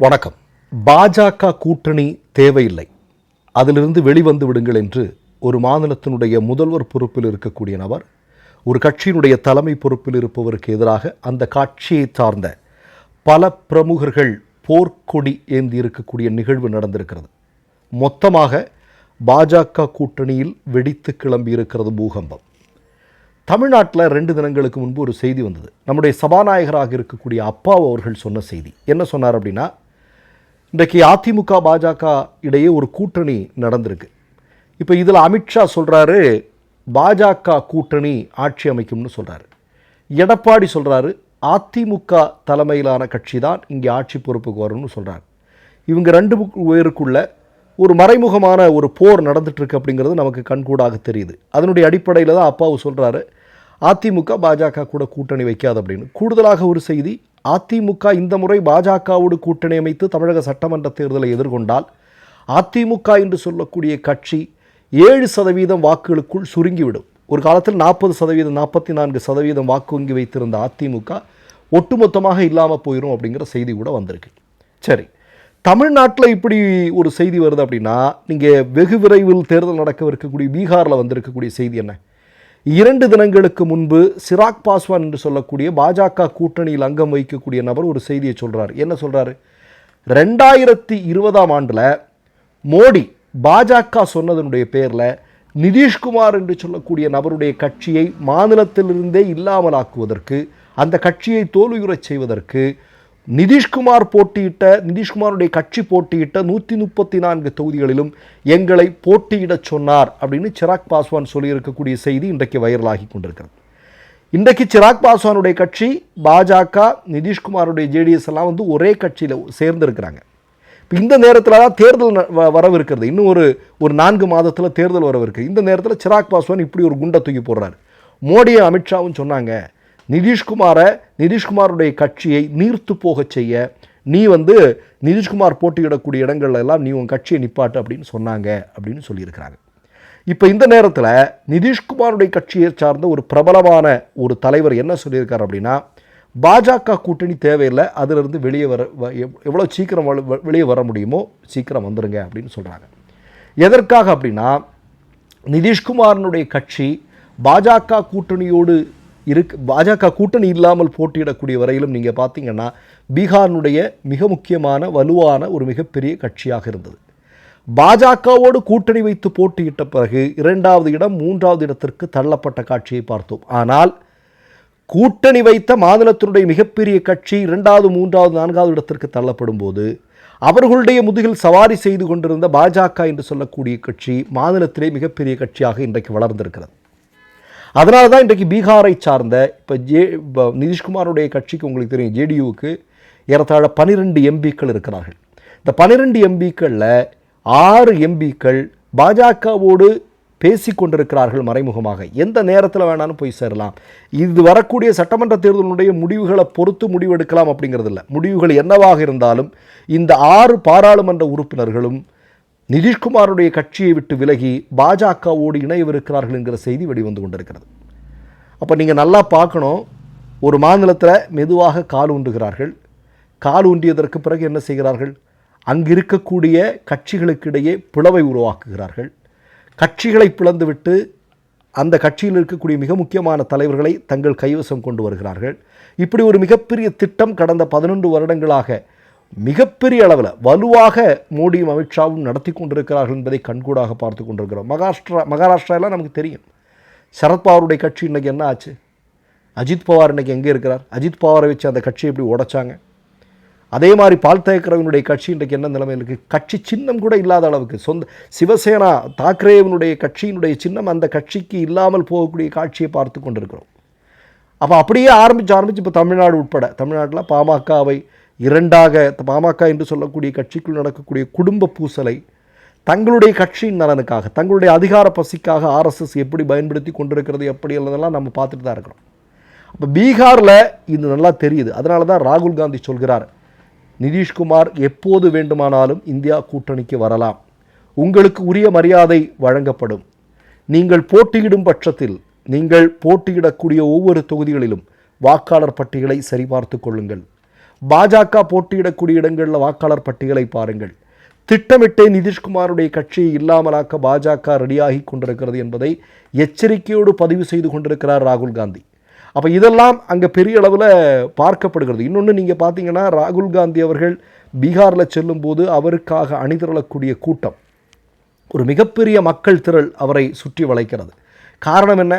வணக்கம். பாஜக கூட்டணி தேவையில்லை. அதிலிருந்து வெளிவந்து விடுங்கள் என்று ஒரு மாநிலத்தினுடைய முதல்வர் பொறுப்பில் இருக்கக்கூடிய நபர் ஒரு கட்சியினுடைய தலைமை பொறுப்பில் இருப்பவருக்கு எதிராக அந்த கட்சியை சார்ந்த பல பிரமுகர்கள் போர்க்கொடி ஏந்தி இருக்கக்கூடிய நிகழ்வு நடந்திருக்கிறது. மொத்தமாக பாஜக கூட்டணியில் வெடித்து கிளம்பி இருக்கிறது பூகம்பம். தமிழ்நாட்டில் ரெண்டு தினங்களுக்கு முன்பு ஒரு செய்தி வந்தது. நம்முடைய சபாநாயகராக இருக்கக்கூடிய அப்பாவு அவர்கள் சொன்ன செய்தி. என்ன சொன்னார் அப்படின்னா இன்றைக்கு அதிமுக பாஜக இடையே ஒரு கூட்டணி நடந்திருக்கு. இப்போ இதில் அமித்ஷா சொல்கிறாரு பாஜக கூட்டணி ஆட்சி அமைக்கும்னு சொல்கிறாரு எடப்பாடி சொல்கிறாரு அதிமுக தலைமையிலான கட்சி தான் இங்கே ஆட்சி பொறுப்புக்கு வரும்னு சொல்கிறார் இவங்க ரெண்டு பேருக்குள்ள ஒரு மறைமுகமான ஒரு போர் நடந்துகிட்ருக்கு அப்படிங்கிறது நமக்கு கண்கூடாக தெரியுது. அதனுடைய அடிப்படையில் தான் அப்பாவு சொல்கிறாரு அதிமுக பாஜக கூட கூட்டணி வைக்காது அப்படின்னு. கூடுதலாக ஒரு செய்தி அதிமுக இந்த முறை பாஜகவோடு கூட்டணி அமைத்து தமிழக சட்டமன்ற தேர்தலை எதிர்கொண்டால் அதிமுக என்று சொல்லக்கூடிய கட்சி ஏழு சதவீதம் வாக்குகளுக்குள் சுருங்கிவிடும். ஒரு காலத்தில் நாற்பது சதவீதம் நாற்பத்தி நான்கு சதவீதம் வாக்கு வங்கி வைத்திருந்த அதிமுக ஒட்டுமொத்தமாக இல்லாமல் போயிடும் அப்படிங்கிற செய்தி கூட வந்திருக்கு. சரி தமிழ்நாட்டில் இப்படி ஒரு செய்தி வருது அப்படின்னா நீங்கள் வெகு விரைவில் தேர்தல் நடக்கவிருக்கக்கூடிய பீகாரில் வந்திருக்கக்கூடிய செய்தி என்ன? இரண்டு தினங்களுக்கு முன்பு சிராக் பாஸ்வான் என்று சொல்லக்கூடிய பாஜக கூட்டணியில் அங்கம் வகிக்கக்கூடிய நபர் ஒரு செய்தியை சொல்கிறார் என்ன சொல்கிறாரு ரெண்டாயிரத்தி இருபதாம் ஆண்டில் மோடி பாஜக சொன்னதனுடைய பேரில் நிதிஷ்குமார் என்று சொல்லக்கூடிய நபருடைய கட்சியை மாநிலத்திலிருந்தே இல்லாமலாக்குவதற்கு அந்த கட்சியை தோல்வியுறச் செய்வதற்கு நிதிஷ்குமார் போட்டியிட்ட நிதிஷ்குமாருடைய கட்சி போட்டியிட்ட நூற்றி முப்பத்தி நான்கு தொகுதிகளிலும் எங்களை போட்டியிடச் சொன்னார் அப்படின்னு சிராக் பாஸ்வான் சொல்லியிருக்கக்கூடிய செய்தி இன்றைக்கு வைரலாகி கொண்டிருக்கிறது. இன்றைக்கு சிராக் பாஸ்வானுடைய கட்சி பாஜக நிதிஷ்குமாருடைய ஜேடிஎஸ் எல்லாம் வந்து ஒரே கட்சியில் சேர்ந்துருக்கிறாங்க. இப்போ இந்த நேரத்தில் தான் தேர்தல் வ- வரவிருக்கிறது. இன்னும் ஒரு ஒரு நான்கு மாதத்தில் தேர்தல் வரவிருக்கு. இந்த நேரத்தில் சிராக் பாஸ்வான் இப்படி ஒரு குண்டை தூக்கி போடுறாரு. மோடியும் அமித்ஷாவும் சொன்னாங்க நிதிஷ்குமாரை நிதிஷ்குமாருடைய கட்சியை நீர்த்து போகச் செய்ய நீ வந்து நிதிஷ்குமார் போட்டியிடக்கூடிய இடங்கள்ல எல்லாம் நீ உன் கட்சியை நிப்பாட்டு அப்படின்னு சொன்னாங்க அப்படின்னு சொல்லியிருக்கிறாங்க. இப்போ இந்த நேரத்தில் நிதிஷ்குமாருடைய கட்சியை சார்ந்த ஒரு பிரபலமான ஒரு தலைவர் என்ன சொல்லியிருக்கார் அப்படின்னா பாஜக கூட்டணி தேவையில்லை அதிலிருந்து வெளியே வர வ- எவ்- எவ்வளோ சீக்கிரம் வெளியே வர முடியுமோ சீக்கிரம் வந்துடுங்க அப்படின்னு சொல்கிறாங்க எதற்காக அப்படின்னா நிதிஷ்குமாரனுடைய கட்சி பாஜக கூட்டணியோடு இருக்கு. பாஜக கூட்டணி இல்லாமல் போட்டியிடக்கூடிய வரையிலும் நீங்கள் பார்த்தீங்கன்னா பீகாரினுடைய மிக முக்கியமான வலுவான ஒரு மிகப்பெரிய கட்சியாக இருந்தது. பாஜகவோடு கூட்டணி வைத்து போட்டியிட்ட பிறகு இரண்டாவது இடம் மூன்றாவது இடத்திற்கு தள்ளப்பட்ட காட்சியை பார்த்தோம். ஆனால் கூட்டணி வைத்த மாநிலத்தினுடைய மிகப்பெரிய கட்சி இரண்டாவது மூன்றாவது நான்காவது இடத்திற்கு தள்ளப்படும் போது அவர்களுடைய முதுகில் சவாரி செய்து கொண்டிருந்த பாஜக என்று சொல்லக்கூடிய கட்சி மாநிலத்திலே மிகப்பெரிய கட்சியாக இன்றைக்கு வளர்ந்திருக்கிறது. அதனால தான் இன்றைக்கு பீகாரை சார்ந்த இப்போ ஜே இப்போ நிதிஷ்குமாருடைய கட்சிக்கு உங்களுக்கு தெரியும் ஜேடியூவுக்கு ஏறத்தாழ பனிரெண்டு எம்பிக்கள் இருக்கிறார்கள். இந்த பனிரெண்டு எம்பிக்களில் ஆறு எம்பிக்கள் பாஜகவோடு பேசி கொண்டிருக்கிறார்கள் மறைமுகமாக. எந்த நேரத்தில் வேணாலும் போய் சேரலாம். இது வரக்கூடிய சட்டமன்ற தேர்தலுடைய முடிவுகளை பொறுத்து முடிவெடுக்கலாம் அப்படிங்கிறது இல்லை முடிவுகள் என்னவாக இருந்தாலும் இந்த ஆறு பாராளுமன்ற உறுப்பினர்களும் நிதிஷ்குமாருடைய கட்சியை விட்டு விலகி பாஜகவோடு இணையவிருக்கிறார்கள் என்கிற செய்தி வெளிவந்து கொண்டிருக்கிறது. அப்போ நீங்கள் நல்லா பார்க்கணும். ஒரு மாநிலத்தில் மெதுவாக கால் ஊன்றுகிறார்கள். கால் ஊன்றியதற்கு பிறகு என்ன செய்கிறார்கள்? அங்கு இருக்கக்கூடிய கட்சிகளுக்கிடையே பிளவை உருவாக்குகிறார்கள். கட்சிகளை பிளந்துவிட்டு அந்த கட்சியில் இருக்கக்கூடிய மிக முக்கியமான தலைவர்களை தங்கள் கைவசம் கொண்டு வருகிறார்கள். இப்படி ஒரு மிகப்பெரிய திட்டம் கடந்த பதினொன்று வருடங்களாக மிகப்பெரிய அளவில் வலுவாக மோடியும் அமித்ஷாவும் நடத்தி கொண்டிருக்கிறார்கள் என்பதை கண்கூடாக பார்த்து கொண்டிருக்கிறோம். மகாராஷ்டிரா மகாராஷ்டிராலாம் நமக்கு தெரியும். சரத்பவாருடைய கட்சி இன்றைக்கி என்ன ஆச்சு? அஜித் பவார் இன்றைக்கி எங்கே இருக்கிறார்? அஜித் பவாரை வச்சு அந்த கட்சியை எப்படி உடைச்சாங்க? அதே மாதிரி பால் தேக்கரவனுடைய கட்சி இன்றைக்கு என்ன நிலைமையில் இருக்குது கட்சி சின்னம் கூட இல்லாத அளவுக்கு சொந்த சிவசேனா தாக்கரேவனுடைய கட்சியினுடைய சின்னம் அந்த கட்சிக்கு இல்லாமல் போகக்கூடிய காட்சியை பார்த்து கொண்டிருக்கிறோம். அப்போ அப்படியே ஆரம்பித்து ஆரம்பித்து இப்போ தமிழ்நாடு உட்பட தமிழ்நாட்டில் பாமகவை இரண்டாக பாமக என்று சொல்லக்கூடிய கட்சிக்குள் நடக்கக்கூடிய குடும்ப பூசலை தங்களுடைய கட்சியின் நலனுக்காக தங்களுடைய அதிகார பசிக்காக ஆர்எஸ்எஸ் எப்படி பயன்படுத்தி கொண்டிருக்கிறது எப்படி அல்லதெல்லாம் நம்ம பார்த்துட்டு தான் இருக்கிறோம். அப்போ பீகாரில் இது நல்லா தெரியுது. அதனால தான் ராகுல் காந்தி சொல்கிறார் நிதிஷ்குமார் எப்போது வேண்டுமானாலும் இந்தியா கூட்டணிக்கு வரலாம். உங்களுக்கு உரிய மரியாதை வழங்கப்படும். நீங்கள் போட்டியிடும் பட்சத்தில் நீங்கள் போட்டியிடக்கூடிய ஒவ்வொரு தொகுதிகளிலும் வாக்காளர் பட்டியலை சரிபார்த்து கொள்ளுங்கள். பாஜக போட்டியிடக்கூடிய இடங்களில் வாக்காளர் பட்டியலை பாருங்கள். திட்டமிட்டே நிதிஷ்குமாருடைய கட்சியை இல்லாமலாக்க பாஜக ரெடியாகி கொண்டிருக்கிறது என்பதை எச்சரிக்கையோடு பதிவு செய்து கொண்டிருக்கிறார் ராகுல் காந்தி. அப்போ இதெல்லாம் அங்கே பெரிய அளவில் பார்க்கப்படுகிறது. இன்னொன்று நீங்கள் பார்த்தீங்கன்னா ராகுல் காந்தி அவர்கள் பீகாரில் செல்லும்போது அவருக்காக அணிதிரளக்கூடிய கூட்டம். ஒரு மிகப்பெரிய மக்கள் திரள் அவரை சுற்றி வளைக்கிறது. காரணம் என்ன?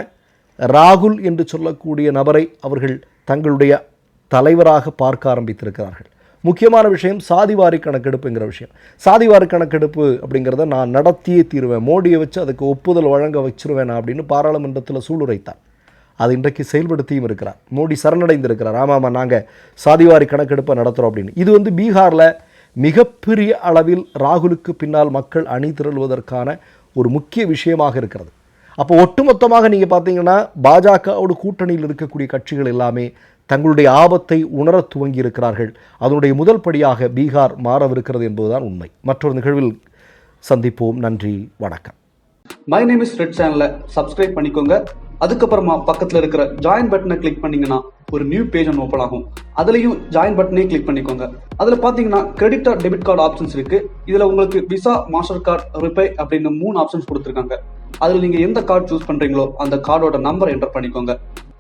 ராகுல் என்று சொல்லக்கூடிய நபரை அவர்கள் தங்களுடைய தலைவராக பார்க்க ஆரம்பித்திருக்கிறார்கள். முக்கியமான விஷயம் சாதிவாரி கணக்கெடுப்புங்கிற விஷயம். சாதிவாரி கணக்கெடுப்பு அப்படிங்கிறத நான் நடத்தியே தீருவேன். மோடியை வச்சு அதுக்கு ஒப்புதல் வழங்க வச்சிருவேன் அப்படின்னு பாராளுமன்றத்தில் சூளுரைத்தார். அது இன்றைக்கு செயல்படுத்தியும் இருக்கிறார். மோடி சரணடைந்திருக்கிறார். ஆமாம் நாங்கள் சாதிவாரி கணக்கெடுப்பை நடத்துகிறோம் அப்படின்னு. இது வந்து பீகாரில் மிகப்பெரிய அளவில் ராகுலுக்கு பின்னால் மக்கள் அணி திரள்வதற்கான ஒரு முக்கிய விஷயமாக இருக்கிறது. அப்போ ஒட்டுமொத்தமாக நீங்கள் பார்த்தீங்கன்னா பாஜகவோட கூட்டணியில் இருக்கக்கூடிய கட்சிகள் எல்லாமே தங்களுடைய ஆபத்தை உணரத் துவங்கி இருக்கிறார்கள் அதனுடைய முதல் படியாக பீகார் மாறவிருக்கிறது என்பதுதான் உண்மை. மற்றொரு நிகழ்வில் சந்திப்போம். நன்றி வணக்கம். மை நேம் இஸ் ரெட் சேனலை சப்ஸ்கிரைப் பண்ணிக்கோங்க. அதுக்கப்புறமா பக்கத்தில் இருக்கிற ஜாயின் பட்டனை கிளிக் பண்ணீங்கன்னா ஒரு நியூ பேஜ் ஒன்று ஓப்பன் ஆகும். அதுலேயும் ஜாயின் பட்டனே கிளிக் பண்ணிக்கோங்க. அதில் பார்த்தீங்கன்னா credit or debit card options இருக்கு. இதில் உங்களுக்கு விசா மாஸ்டர் கார்டு ரிப்பே அப்படின்னு மூணு ஆப்ஷன்ஸ் கொடுத்துருக்காங்க. அதில் நீங்கள் எந்த கார்டு சூஸ் பண்ணுறீங்களோ அந்த கார்டோட நம்பர் என்டர் பண்ணிக்கோங்க.